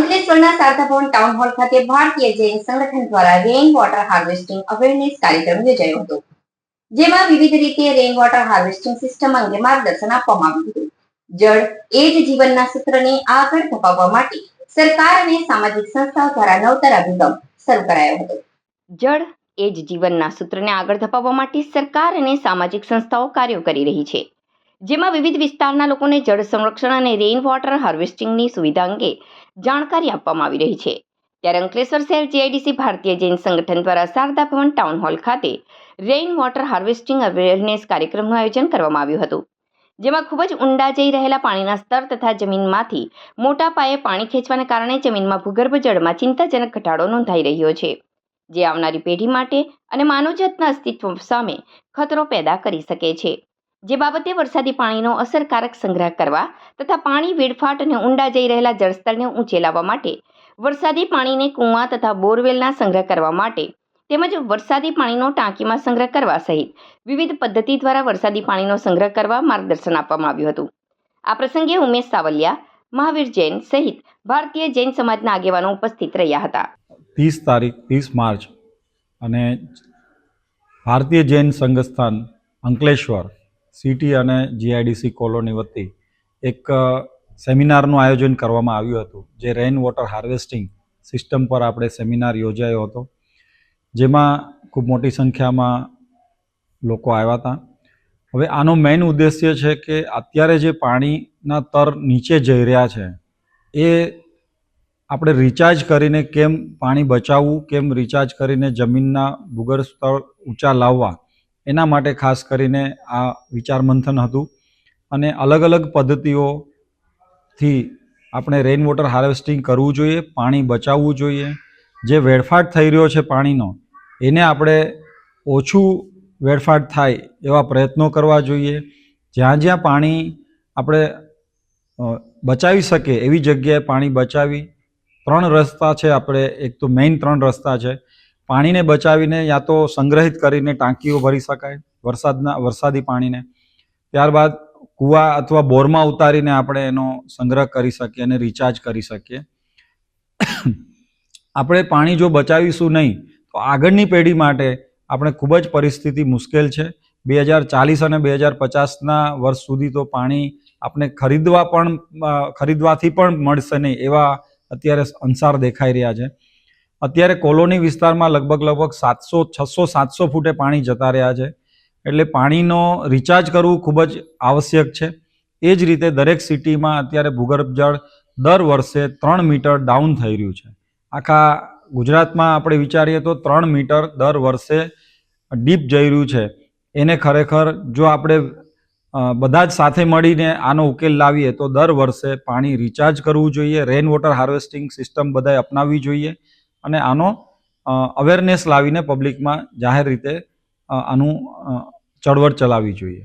અંકલેશ્વરના Shardabhavan town hall ખાતે ભારતીય જૈન સંગઠન દ્વારા રેઇન વોટર હાર્વેસ્ટિંગ અવેરનેસ કાર્યક્રમ યોજાયો હતો, જેમાં વિવિધ રીતે રેઇન વોટર હાર્વેસ્ટિંગ સિસ્ટમ અંગે માર્ગદર્શન આપવામાં આવ્યું હતું. જળ એ જ જીવનના સૂત્રને આગળ ધપાવવા માટે સરકાર અને સામાજિક સંસ્થાઓ દ્વારા નવતર અભિગમ શરૂ કરાયો હતો. જળ એ જ જીવનના સૂત્રને આગળ ધપાવવા માટે સરકાર અને સામાજિક સંસ્થાઓ કાર્યો કરી રહી છે. જેમાં વિવિધ વિસ્તારના લોકોને જળ સંરક્ષણ અને રેઇન વોટર હાર્વેસ્ટિંગની સુવિધા અંગે જાણકારી આપવામાં આવી રહી છે. ત્યારે અંકલેશ્વર શહેર જીઆઈડીસી ભારતીય જૈન સંગઠન દ્વારા શારદા ભવન ટાઉન હોલ ખાતે રેઇન વોટર હાર્વેસ્ટિંગ અવેરનેસ કાર્યક્રમનું આયોજન કરવામાં આવ્યું હતું. જેમાં ખૂબ જ ઊંડા જઈ રહેલા પાણીના સ્તર તથા જમીનમાંથી મોટા પાયે પાણી ખેંચવાને કારણે જમીનમાં ભૂગર્ભ જળમાં ચિંતાજનક ઘટાડો નોંધાઈ રહ્યો છે, જે આવનારી પેઢી માટે અને માનવજાતના અસ્તિત્વ સામે ખતરો પેદા કરી શકે છે. જે બાબતે વરસાદી પાણીનો અસરકારક સંગ્રહ કરવા તથા પાણી વેડફાટ અને ઊંડા જઈ રહેલા જળસ્તરને ઊંચે લાવવા માટે, વરસાદી પાણીને કૂવા તથા બોરવેલના સંગ્રહ કરવા માટે તેમજ વરસાદી પાણીનો ટાંકીમાં સંગ્રહ કરવા સહિત વિવિધ પદ્ધતિ દ્વારા વરસાદી પાણીનો સંગ્રહ કરવા માર્ગદર્શન આપવામાં આવ્યું હતું. આ પ્રસંગે ઉમેશ સાવલિયા, મહાવીર જૈન સહિત ભારતીય જૈન સમાજના આગેવાનો ઉપસ્થિત રહ્યા હતા. ત્રીસ તારીખ, ત્રીસ માર્ચ અને ભારતીય જૈન સંઘસ્થાન અંકલેશ્વર સિટી અને જીઆઈડીસી કોલોની વતી એક સેમિનારનું આયોજન કરવામાં આવ્યું હતું, જે રેઇન વોટર હાર્વેસ્ટિંગ સિસ્ટમ પર આપણે સેમિનાર યોજાયો હતો, જેમાં ખૂબ મોટી સંખ્યામાં લોકો આવ્યા હતા. હવે આનો મેઇન ઉદ્દેશ્ય છે કે અત્યારે જે પાણીના તર નીચે જઈ રહ્યા છે, એ આપણે રિચાર્જ કરીને કેમ પાણી બચાવવું, કેમ રિચાર્જ કરીને જમીનના ભૂગર્ભ સ્તર ઊંચા લાવવા એના માટે ખાસ કરીને આ વિચાર મંથન હતું. અને અલગ અલગ પદ્ધતિઓથી આપણે રેઇન વોટર હાર્વેસ્ટિંગ કરવું જોઈએ, પાણી બચાવવું જોઈએ. જે વેડફાટ થઈ રહ્યો છે પાણીનો, એને આપણે ઓછું વેડફાટ થાય એવા પ્રયત્નો કરવા જોઈએ. જ્યાં જ્યાં પાણી આપણે બચાવી શકીએ એવી જગ્યાએ પાણી બચાવી. ત્રણ રસ્તા છે આપણે, એક તો મેઇન ત્રણ રસ્તા છે. પાણીને બચાવીને યા તો સંગ્રહિત કરીને ટાંકીઓ ભરી શકાય, વરસાદના, વરસાદી પાણીને. ત્યારબાદ કૂવા અથવા બોરમાં ઉતારીને આપણે એનો સંગ્રહ કરી શકીએ અને રિચાર્જ કરી શકીએ. આપણે પાણી જો બચાવીશું નહીં, તો આગળની પેઢી માટે આપણે ખૂબ જ પરિસ્થિતિ મુશ્કેલ છે. બે હજાર ચાલીસ અને બે હજાર પચાસના વર્ષ સુધી તો પાણી આપણે ખરીદવા પણ ખરીદવાથી પણ મળશે નહીં એવા અત્યારે અંસાર દેખાઈ રહ્યા છે. અત્યારે કોલોની વિસ્તારમાં લગભગ લગભગ સાતસો, છસો, સાતસો ફૂટે પાણી જતા રહ્યા છે. એટલે પાણીનો રિચાર્જ કરવું ખૂબ જ આવશ્યક છે. એ જ રીતે દરેક સિટીમાં અત્યારે ભૂગર્ભ જળ દર વર્ષે ત્રણ મીટર ડાઉન થઈ રહ્યું છે. આખા ગુજરાતમાં આપણે વિચારીએ તો ત્રણ મીટર દર વર્ષે ડીપ જઈ રહ્યું છે. એને ખરેખર જો આપણે બધા જ સાથે મળીને આનો ઉકેલ લાવીએ તો દર વર્ષે પાણી રિચાર્જ કરવું જોઈએ રેન વોટર હાર્વેસ્ટિંગ સિસ્ટમ બધાએ અપનાવવી જોઈએ. અને આનો અવેરનેસ લાવીને પબ્લિકમાં જાહેર રીતે આનું ચળવળ ચલાવવી જોઈએ.